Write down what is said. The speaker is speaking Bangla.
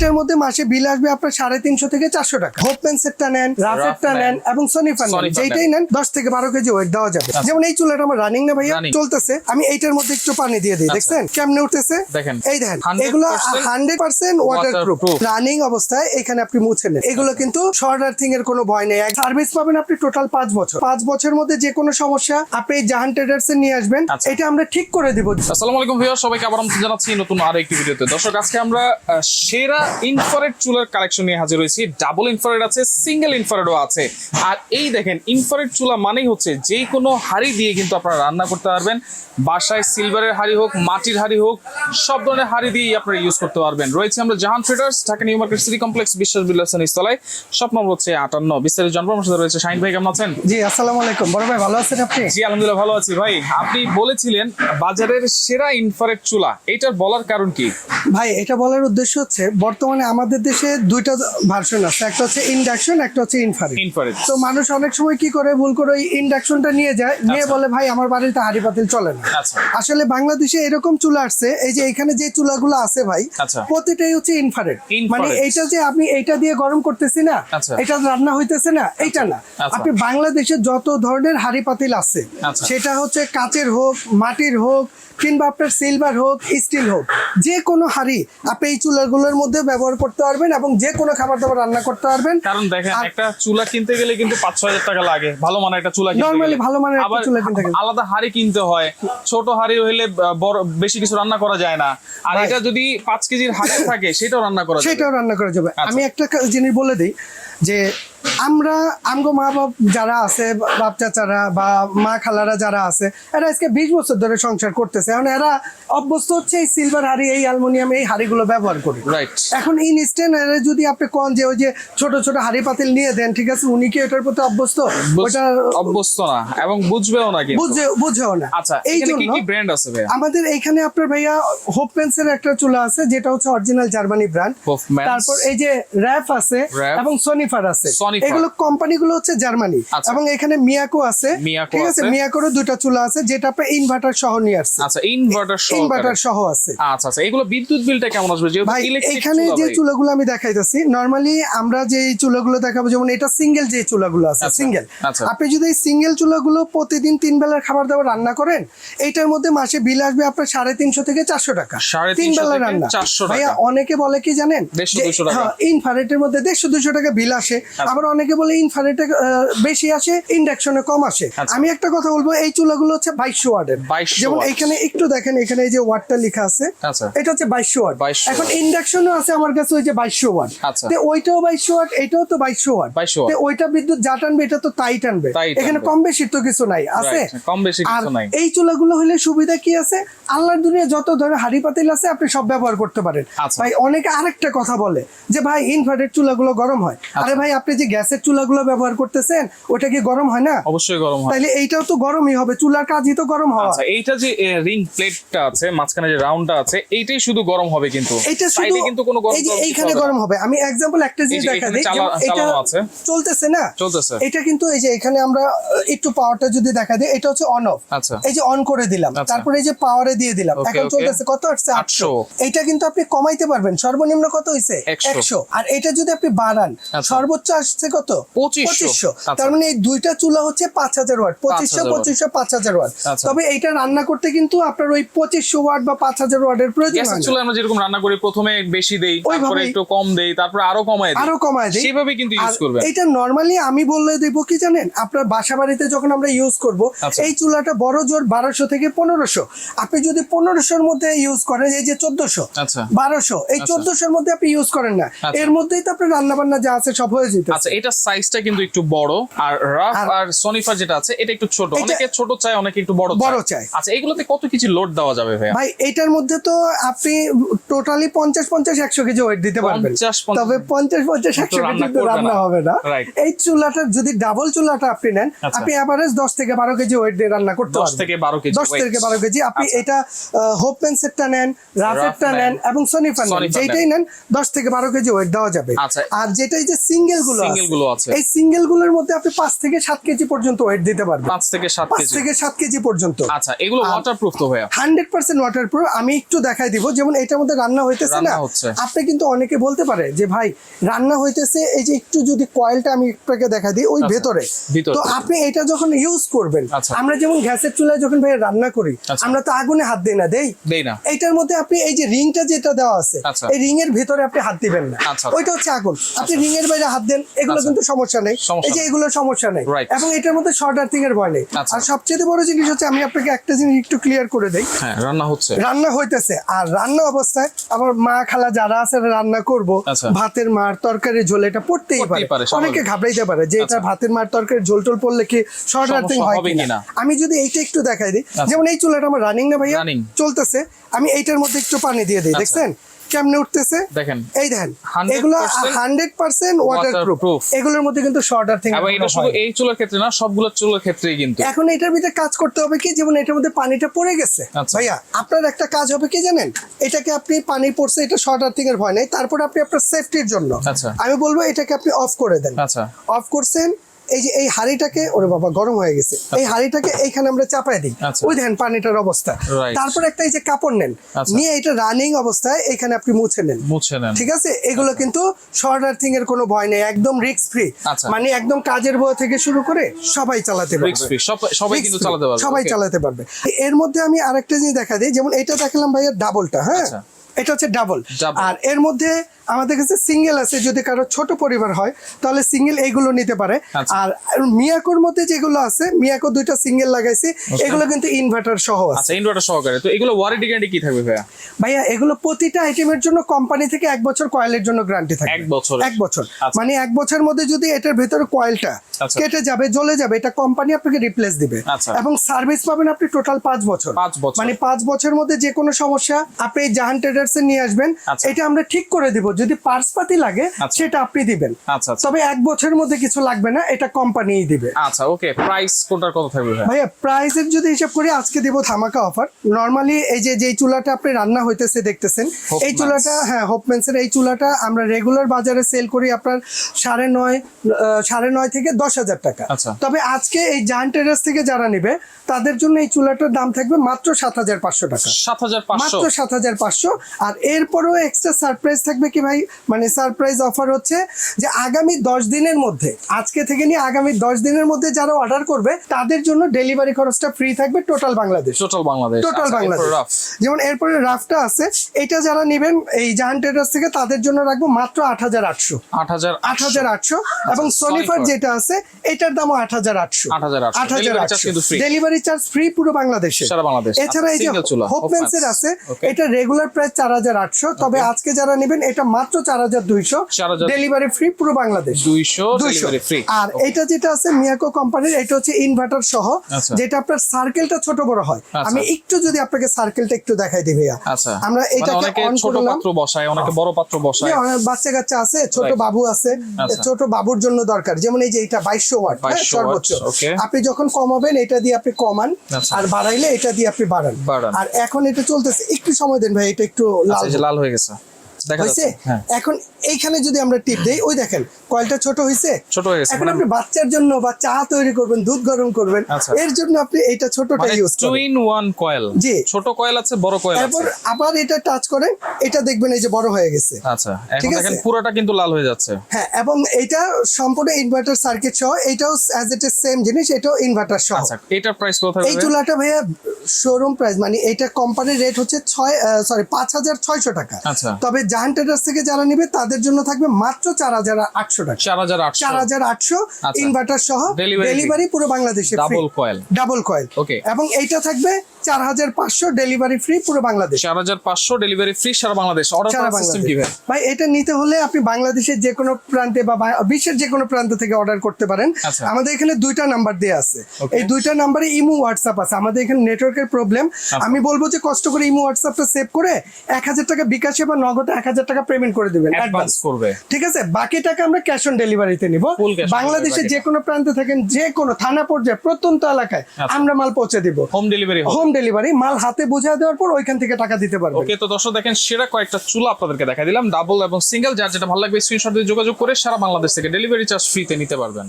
এইটার মধ্যে মাসে বিল আসবে আপনার সাড়ে তিনশো থেকে চারশো টাকা। হোপ পেন্সেটটা নেন রাফেরটা নেন। এবং সনিফার নেন। যেটাই নেন। দশ থেকে বারো কেজি ওয়েট দেওয়া যাবে। যেমন এই চুলাটা আমার রানিং না ভাইয়া? চলতেছে। আমি এইটার মধ্যে একটু পানি দিয়ে দিই আচ্ছা। দেখছেন? কেমনে উঠতেছে? দেখেন। এই দেখেন এগুলো hundred percent waterproof running অবস্থায় এখানে আপনি মুছে নেন এগুলো কিন্তু শর্ট আর্থিং এর কোনো ভয় নেই। সার্ভিস পাবেন আপনি টোটাল পাঁচ বছর। পাঁচ বছরের মধ্যে যে কোনো সমস্যা আপনি এই জাহান ট্রেডার্স এ নিয়ে আসবেন। আচ্ছা। এটা আমরা ঠিক করে দিব। আসসালামু আলাইকুম ভিউয়ার সবাইকে আবার আমন্ত্রণ জানাচ্ছি নতুন আরও একটি ভিডিওতে। দর্শক আজকে আমরা সেরা ইনফ্রারেড চুলার কালেকশন নিয়ে হাজির হয়েছি। ডাবল ইনফ্রারেড আছে সিঙ্গেল ইনফ্রারেডও আছে। আর এই দেখেন ইনফ্রারেড চুলা মানেই হচ্ছে যে কোনো হাড়ি দিয়ে কিন্তু আপনারা রান্না করতে পারবেন। বাসায় সিলভারের হাড়ি হোক মাটির হাড়ি হোক সব ধরনের হাড়ি দিয়েই আপনারা ইউজ করতে পারবেন। রয়েছে আমরা Jahan traders Dhaka new market city complex বিশ্বাস বিলাসন ইস্তলায় সব নম্বর হচ্ছে আটান্ন বিস্তারিত জন্ম সাথে রয়েছে শাহিন ভাই কেমন আছেন? জি আসসালামু আলাইকুম। বড় ভাই ভালো আছেন আপনি? জি আলহামদুলিল্লাহ ভালো আছি ভাই। আপনি বলেছিলেন বাজারের সেরা ইনফ্রারেড চুলা এটার বলার কারণ কি? ভাই এটা বলার উদ্দেশ্য হচ্ছে বর্তমানে আমাদের দেশে দুইটা ভার্সন আছে একটা হচ্ছে ইন্ডাকশন একটা হচ্ছে ইনফ্রারেড ইনফ্রারেড তো মানুষ অনেক সময় কি করে ভুল করে ওই ইন্ডাকশনটা নিয়ে যায় নিয়ে আচ্ছা। বলে ভাই আমার বাড়িতে হাড়ি পাতিল চলে না আচ্ছা আসলে বাংলাদেশে এরকম চুলা আসছে এই যে এখানে যে চুলাগুলো আছে ভাই আচ্ছা। প্রতিটাই হচ্ছে Infrared। মানে এইটা যে আমি এইটা দিয়ে গরম করতেছি না। এটা রান্না হইতেছে না এইটা না। আপনি বাংলাদেশে যত ধরনের হাড়ি পাতিল আছে। সেটা হচ্ছে কাচের হোক মাটির হোক কিংবা আপনার সিলভার হোক স্টিল হোক যে কোনো হাড়ি আপনি এই চুলাগুলোর মধ্যে ব্যবহার করতে পারবেন এবং যে কোনো খাবার দাবার রান্না করতে পারবেন কারণ দেখেন একটা চুলা কিনতে গেলে কিন্তু পাঁচ ছয় হাজার টাকা লাগে ভালো মানের একটা চুলা গেলে। ভালো মানের একটা চুলা কিনতে গেলে। আলাদা হাড়ি কিনতে হয় ছোট হাড়ি হইলে আহ, বড় বেশি কিছু রান্না করা যায় না আর। এটা যদি পাঁচ কেজির হাড়ি থাকে সেটাও রান্না করা সেটাও রান্না করা যাবে আচ্ছা। আমি একটা জিনিস বলে দিই যে আমরা আমগো মা বাপ যারা আছে বাপ চাচারা বা মা খালারা যারা আছে এরা আজকে বিশ বছর ধরে সংসার করতেছে। এখন এরা অভ্যস্ত হচ্ছে এই সিলভার হাড়ি এই অ্যালুমিনিয়াম এই হাড়িগুলো ব্যবহার করি। এখন ইনস্ট্যান্ট যদি আপনি কন যে ওই যে ছোট ছোট হাড়ি পাতিল নিয়ে দেন ঠিক আছে উনি কি এটার প্রতি অভ্যস্ত? ওটা অভ্যস্ত না এবং বুঝবেও না কিন্তু। বুঝে বুঝেও না। আচ্ছা এই জন্য কি ব্র্যান্ড আছে ভাই আমাদের এখানে আপনার ভাইয়া হোপ পেন্সের একটা চুলা আছে যেটা হচ্ছে অরিজিনাল জার্মানি ব্র্যান্ড তারপর এই যে র্যাপ আছে এবং সনিফার আছে। Sonifer। এগুলো কোম্পানিগুলো হচ্ছে জার্মানি আচ্ছা। এবং এখানে মিয়াকো আছে। ঠিক আছে। মিয়াকোরও দুটো চুলা আছে যেটা আপনার ইনভার্টার সহ নিয়ে আসছে। আচ্ছা ইনভার্টার সহ ইনভার্টার সহ আছে। আচ্ছা আচ্ছা এগুলো বিদ্যুৎ বিলটা কেমন আসবে? যেহেতু ইলেকট্রিক এখানে যে চুলাগুলো আমি দেখাইতেছি নরমালি আমরা যে চুলাগুলো দেখাবো যেমন এটা সিঙ্গেল যে চুলাগুলো আছে আচ্ছা, সিঙ্গেল আচ্ছা। আপনি যদি এই সিঙ্গেল চুলাগুলো প্রতিদিন তিন বেলার খাবার দাবার রান্না করেন এইটার মধ্যে মাসে বিল আসবে আপনার সাড়ে তিনশো থেকে চারশো টাকা। তিন বেলা রান্না। 400 ভাইয়া অনেকে বলে কি জানেন? ইনফারেটের মধ্যে দেড়শো দুশো টাকা বিল আসে। আবার অনেকে বলে ইনফারেটে বেশি আসে ইন্ডাকশনে কম আসে। আচ্ছা। আমি একটা কথা বলব এই চুলাগুলো হচ্ছে বাইশশো 2200 যেমন এখানে একটু দেখেন এখানে এই যে ওয়াটটা লেখা আছে আচ্ছা। এটা হচ্ছে বাইশশো ওয়াট। এখন ইন্ডাকশনও আছে আমার কাছে ওই যে বাইশশো ওয়াট। আচ্ছা। ওইটাও বাইশশো ওয়াট এটাও তো বাইশশো ওয়াট। 2200 ওয়াট। তো ওইটা বিদ্যুৎ যা টানবে এটা তো তাই টানবে। এখানে কম বেশি তো কিছু নাই আছে? কম বেশি আর কিছু নাই। এই চুলাগুলো হলে সুবিধা কি আছে? আল্লাহর দুনিয়া যত ধরনের হাড়ি পাতিল আছে আপনি সব ব্যবহার করতে পারেন। ভাই অনেকে আরেকটা কথা বলে যে ভাই ইনভার্টেড চুলাগুলো গরম হয়। আরে ভাই আপনি যে গ্যাসের চুলাগুলো ব্যবহার করতেছেন ওটা কি গরম হয় না? অবশ্যই গরম হয়। তাইলে এইটাও তো গরমই হবে চুলার কাজই তো গরম হওয়া। আচ্ছা এইটা যে রিং প্লেটটা আছে মাঝখানে যে রাউন্ডটা আছে এইটাই শুধু গরম হবে কিন্তু। এটা শুধু কিন্তু কোনো গরম এই এইখানে গরম হবে। আমি এক্সাম্পল একটা জিনিস দেখা দিই এটা চলতেছে না? চলতেছে। এটা কিন্তু এই যে এখানে আমরা একটু পাওয়ারটা যদি দেখা দিই এটা হচ্ছে অন অফ আচ্ছা। এই যে অন করে দিলাম আচ্ছা। তারপরে এই যে পাওয়ারে দিয়ে দিলাম এখন চলতেছে কত আসছে? 800 এটা কিন্তু আপনি কমাইতে পারবেন সর্বনিম্ন কত হইছে? 100 একশো। আর এটা যদি আপনি বাড়ান আচ্ছা। সর্বোচ্চ আসছে কত? 2500 আচ্ছা। তার মানে এই দুইটা চুলা হচ্ছে পাঁচ হাজার ওয়াট। পঁচিশশো পঁচিশশো পাঁচ হাজার ওয়াট। আচ্ছা। তবে এইটা রান্না করতে কিন্তু আপনার ওই পঁচিশশো ওয়াট বা পাঁচ হাজার ওয়াটের প্রয়োজন। চুলায় আমরা যেরকম রান্না করি প্রথমে বেশি দেই তারপরে একটু কম দেই তারপরে আরও কমায় আরও কমায় দেই। সেভাবে কিন্তু ইউজ করবেন। এটা নরমালি আমি বললে দেব কি জানেন? আপনার বাসা বাড়িতে যখন আমরা ইউজ করব আচ্ছা। এই চুলাটা বড় জোর বারোশো থেকে পনেরোশো। আপনি যদি পনেরোশোর মধ্যে ইউজ করেন এই যে চোদ্দশো বারোশো এই। চোদ্দশোর মধ্যে আপনি ইউজ করেন না। এর মধ্যেই তো আপনার রান্না বান্না যা আছে সব হয়ে যেতে আচ্ছা এটা সাইজটা কিন্তু একটু বড়। আর রাফ আর- সনিফার যেটা আছে এটা একটু ছোট। অনেকে ছোট চায় অনেকে একটু বড় বড় চায়। আচ্ছা এগুলোতে কত কিছু লোড দেওয়া যাবে ভাইয়া? ভাই এটার মধ্যে তো আপনি টোটালি পঞ্চাশ পঞ্চাশ একশো কেজি ওয়েট দিতে পারবেন। 50, 50 তবে পঞ্চাশ পঞ্চাশ একশো কেজি রান্না তো রান্না হবে না। এই চুলাটা যদি ডাবল চুলাটা আপনি নেন আচ্ছা। আপনি অ্যাভারেজ দশ থেকে বারো কেজি ওয়েট দিয়ে রান্না করতে দশ পারবেন। থেকে বারো কেজি দশ weight। থেকে বারো কেজি। আপনি আচ্ছা। এটা হোপ পেন্সেটটা নেন রাফেরটা নেন, এবং সনিফার নেন। যেটাই নেন। দশ থেকে বারো কেজি ওয়েট দেওয়া যাবে। আচ্ছা। আর যেটাই যে সিঙ্গেলগুলো Single গুলো আছে। এই সিঙ্গেলগুলোর মধ্যে আপনি পাঁচ থেকে সাত কেজি পর্যন্ত ওয়েট দিতে পারবেন পাঁচ থেকে সাত পাঁচ কেজি থেকে সাত কেজি পর্যন্ত আচ্ছা এগুলো ওয়াটারপ্রুফ তো ভাইয়া হান্ড্রেড পার্সেন্ট ওয়াটার প্রুফ আমি একটু দেখাই দিব যেমন এটার মধ্যে রান্না হইতেছে না আপনি কিন্তু অনেকে বলতে পারে যে ভাই রান্না হইতেছে এই যে একটু যদি কয়েলটা আমি আপনাকে দেখা দিই ওই আচ্ছা, ভেতরে। তো আপনি এটা যখন ইউজ করবেন আচ্ছা। আমরা যেমন গ্যাসের চুলায় যখন ভাই রান্না করি আচ্ছা। আমরা তো আগুনে হাত দিই না দেই দেই না এইটার মধ্যে আপনি এই যে রিংটা যেটা দেওয়া আছে। এই রিং এর ভিতরে আপনি হাত দিবেন না। ওইটা হচ্ছে আগুন আপনি রিং এর বাইরে হাত দেন এগুলো আচ্ছা। কিন্তু সমস্যা নেই এই যে। এগুলো সমস্যা নেই. এবং এটার মধ্যে শর্ট আর্থিং এর ভয় নেই আচ্ছা। আর সবচেয়ে বড় জিনিস হচ্ছে আমি আপনাকে একটা জিনিস একটু ক্লিয়ার করে দেই হ্যাঁ রান্না হচ্ছে রান্না হইতেছে আর রান্না অবস্থায় আমার মা খালা যারা আছে রান্না করব আচ্ছা। ভাতের মার তরকারি ঝোল এটা পড়তেই পারে অনেকে ঘাবড়াইতে পারে যে এটা। ভাতের মার তরকারি ঝোল টোল পড়লে কি শর্ট আর্থিং হয় কিনা? আমি যদি এইটা একটু দেখাই দিই। যেমন এই চুলাটা আমার রানিং না ভাইয়া চলতেছে আমি এইটার মধ্যে একটু পানি দিয়ে দিই। দেখছেন কেমনে উঠতেছে? দেখেন এই দেখেন 100% এগুলো হান্ড্রেড পার্সেন্ট ওয়াটার প্রুফ এগুলোর মধ্যে কিন্তু শর্ট আর্থিং এবং এটা শুধু এই চুলার ক্ষেত্রে না সবগুলো চুলার ক্ষেত্রেই কিন্তু। এখন এটার ভিতরে কাজ করতে হবে কি? যেমন এটার মধ্যে পানিটা পড়ে গেছে। আচ্ছা। ভাইয়া আপনার একটা কাজ হবে কি জানেন? এটাকে আপনি পানি পড়ছে এটা শর্ট আর্থিং এর ভয় নেই। তারপর আপনি আপনার সেফটির জন্য। আচ্ছা। আমি বলব এটাকে আপনি অফ করে দেন। আচ্ছা। অফ করছেন এই যে এই হাড়িটাকে ওরে বাবা গরম হয়ে গেছে। এই হাড়িটাকে এইখানে আমরা চাপাই দিই। আচ্ছা। ওই দেখেন পানিটার অবস্থা। তারপর একটা এই যে কাপড় নেন। আচ্ছা। নিয়ে এটা রানিং অবস্থায় এখানে আপনি মুছে নেন। মুছে নেন। ঠিক আছে? এগুলো কিন্তু শর্ট আর্থিং এর কোনো ভয় নেই। একদম রিস্ক ফ্রি আচ্ছা। মানে একদম কাজের বয় থেকে শুরু করে সবাই চালাতে পারবে। রিস্ক ফ্রি সবাই কিন্তু চালাতে পারবে সবাই চালাতে পারবে। এর মধ্যে আমি আরেকটা জিনিস দেখা দিই। যেমন এটা দেখালাম ভাইয়া ডাবলটা হ্যাঁ? আচ্ছা। এটা হচ্ছে ডাবল আর এর মধ্যে আমাদের কাছে সিঙ্গেল আছে যদি কারও ছোট পরিবার হয় তাহলে সিঙ্গেল এইগুলো নিতে পারে আচ্ছা। আর মিয়াকোর মধ্যে যেগুলো আছে মিয়াকো দুইটা সিঙ্গেল লাগাইছি এগুলো কিন্তু ইনভার্টার সহ আছে আচ্ছা ইনভার্টার সহকারে তো এগুলো ওয়ারেন্টি গ্যারান্টি কি থাকবে ভাইয়া ভাইয়া এগুলো প্রতিটা আইটেমের জন্য কোম্পানি থেকে এক বছর কয়েলের জন্য গ্যারান্টি থাকে এক বছর এক বছর আচ্ছা। মানে এক বছরের মধ্যে যদি এটার ভেতরে কয়েলটা আচ্ছা। কেটে যাবে জ্বলে যাবে এটা কোম্পানি আপনাকে রিপ্লেস দিবে আচ্ছা। এবং সার্ভিস পাবেন আপনি টোটাল পাঁচ বছর। মানে পাঁচ বছরের মধ্যে যে কোনো সমস্যা আপনি জাহান ট্রেডার্স এ নিয়ে আসবেন আচ্ছা। এটা আমরা ঠিক করে দিব যদি পার্স পাতি লাগে আচ্ছা। সেটা আপনি দিবেন। আচ্ছা আচ্ছা। তবে এক বছরের মধ্যে কিছু লাগবে না এটা কোম্পানিই দিবে। আচ্ছা ওকে প্রাইস কোনটার কত থাকবে ভাইয়া? প্রাইসের যদি হিসাব করি আজকে দিব ধামাকা অফার নর্মালি এই যে যেই চুলাটা আপনি রান্না হইতেছে দেখতেছেন এই চুলাটা হ্যাঁ হোপমেন্সের এই চুলাটা আমরা রেগুলার বাজারে সেল করি আপনার সাড়ে নয় সাড়ে নয় থেকে দশ হাজার টাকা। তবে আজকে এই জায়ান টেরাস থেকে যারা নেবে তাদের জন্য এই চুলাটার দাম থাকবে মাত্র সাত হাজার পাঁচশো টাকা। সাত হাজার পাঁচশো? মাত্র সাত হাজার পাঁচশো। আর এরপরেও এক্সট্রা সারপ্রাইজ থাকবে কি ভাই মানে সারপ্রাইজ অফার হচ্ছে যে আগামী দশ দিনের মধ্যে আজকে থেকে নিয়ে আগামী দশ দিনের মধ্যে যারা অর্ডার করবে তাদের জন্য ডেলিভারি খরচটা ফ্রি থাকবে total Bangladesh total Bangladesh total আচ্ছা, বাংলাদেশ যেমন এরপরে রাফটা আছে এটা যারা নেবেন এই জাহান ট্রেডার্স থেকে তাদের জন্য রাখব মাত্র আট হাজার আটশো। আট হাজার আট হাজার আটশো। এবং Sonifer। সোনিফার যেটা আছে এটার দামও আট হাজার আটশো। আট হাজার আটশো। ডেলিভারি চার্জ ফ্রি পুরো বাংলাদেশে এছাড়া এই আচ্ছা, যে single হোপমেন্সের আছে এটা রেগুলার প্রাইস চার হাজার আটশো। তবে আজকে যারা নেবেন এটা মাত্র চার হাজার দুইশো ডেলিভারি ফ্রি পুরো বাংলাদেশ। দুইশো দুইশো। ফ্রি আর এটা যেটা আছে মিয়াকো কোম্পানির এটা হচ্ছে ইনভার্টার সহ আচ্ছা। যেটা আপনার সার্কেলটা ছোট বড় হয়। আচ্ছা। আমি একটু যদি আপনাকে সার্কেলটা একটু দেখাই দিই ভাইয়া। আচ্ছা। আমরা মানে এটাকে অনেকে অন ছোট করলাম। পাত্র বসায় অনেকে বড় পাত্র বসায়। বাচ্চা কাচ্চা আছে ছোট বাবু আছে। ছোট বাবুর জন্য দরকার। যেমন এই যে এটা বাইশশো ওয়াট সর্বোচ্চ। আপনি যখন কমাবেন এটা দিয়ে আপনি কমান। আর বাড়াইলে এটা দিয়ে আপনি বাড়ান। আর এখন এটা চলতেছে। একটু সময় দেন ভাই এটা একটু লাল লাল হয়ে গেছে। দেখা যাচ্ছে হ্যাঁ। এখন এইখানে যদি আমরা টিপ দেই ওই দেখেন কয়েলটা ছোট হয়েছে ছোট হয়ে গেছে এখন মানে আপনি বাচ্চার জন্য বা চা তৈরি করবেন দুধ গরম করবেন আচ্ছা। এর জন্য আপনি এইটা ছোটটা মানে use two in one coil. জি। ছোট কয়েল আছে বড় কয়েল তারপর আছে আবার এটা টাচ করেন এটা দেখবেন এই যে বড় হয়ে গেছে। আচ্ছা এখন দেখেন পুরোটা কিন্তু লাল হয়ে যাচ্ছে। হ্যাঁ এবং এটা সম্পূর্ণ ইনভার্টার সার্কিট সহ এটাও অ্যাজ ইট ইজ সেম জিনিস এটাও ইনভার্টার সহ। আচ্ছা এটার প্রাইস কত হবে এই চুলাটা ভাইয়া শোরুম প্রাইস মানে এটা কোম্পানির রেট হচ্ছে ছয় সরি পাঁচ হাজার ছয়শো টাকা। আচ্ছা। তবে জাহান ট্রেডার্স থেকে যারা নিবে তাদের জন্য থাকবে মাত্র চার হাজার আটশো টাকা। চার হাজার আটশো। চার হাজার আটশো আচ্ছা। ইনভার্টার সহ ডেলিভারি পুরো বাংলাদেশে double coil double coil Okay. এবং এইটা থাকবে চার হাজার পাঁচশো ডেলিভারি ফ্রি পুরো বাংলাদেশ। চার হাজার পাঁচশো ডেলিভারি ফ্রি সারা বাংলাদেশ। সারা ভাই? এটা নিতে হলে আপনি বাংলাদেশের যে কোনো প্রান্তে বা বিশ্বের যে কোনো প্রান্ত থেকে অর্ডার করতে পারেন। আচ্ছা। আমাদের এখানে দুইটা নাম্বার দেওয়া আছে। এই দুইটা নাম্বারে ইমো হোয়াটসঅ্যাপ আছে। আমাদের এখানে নেটওয়ার্ক নেটওয়ার্কের প্রবলেম আমি বলব যে কষ্ট করে ইমো হোয়াটসঅ্যাপটা সেভ করে এক হাজার টাকা বিকাশে বা নগদে এক হাজার টাকা পেমেন্ট করে দেবেন। অ্যাডভান্স করবে। ঠিক আছে বাকি টাকা আমরা ক্যাশ অন ডেলিভারিতে নিব। বাংলাদেশে যে কোনো প্রান্তে থাকেন যে কোনো থানা পর্যায়ে প্রত্যন্ত এলাকায় আচ্ছা। আমরা মাল পৌঁছে দিব। হোম ডেলিভারি হোম ডেলিভারি মাল হাতে বুঝিয়ে দেওয়ার পর ওইখান থেকে টাকা দিতে পারবেন। ওকে তো দর্শক দেখেন সেরা কয়েকটা চুলা আপনাদেরকে দেখা দিলাম। ডাবল এবং সিঙ্গেল যার যেটা ভালো লাগবে স্ক্রিনশট দিয়ে যোগাযোগ করে সারা বাংলাদেশ থেকে ডেলিভারি চার্জ ফ্রিতে নিতে পারবেন।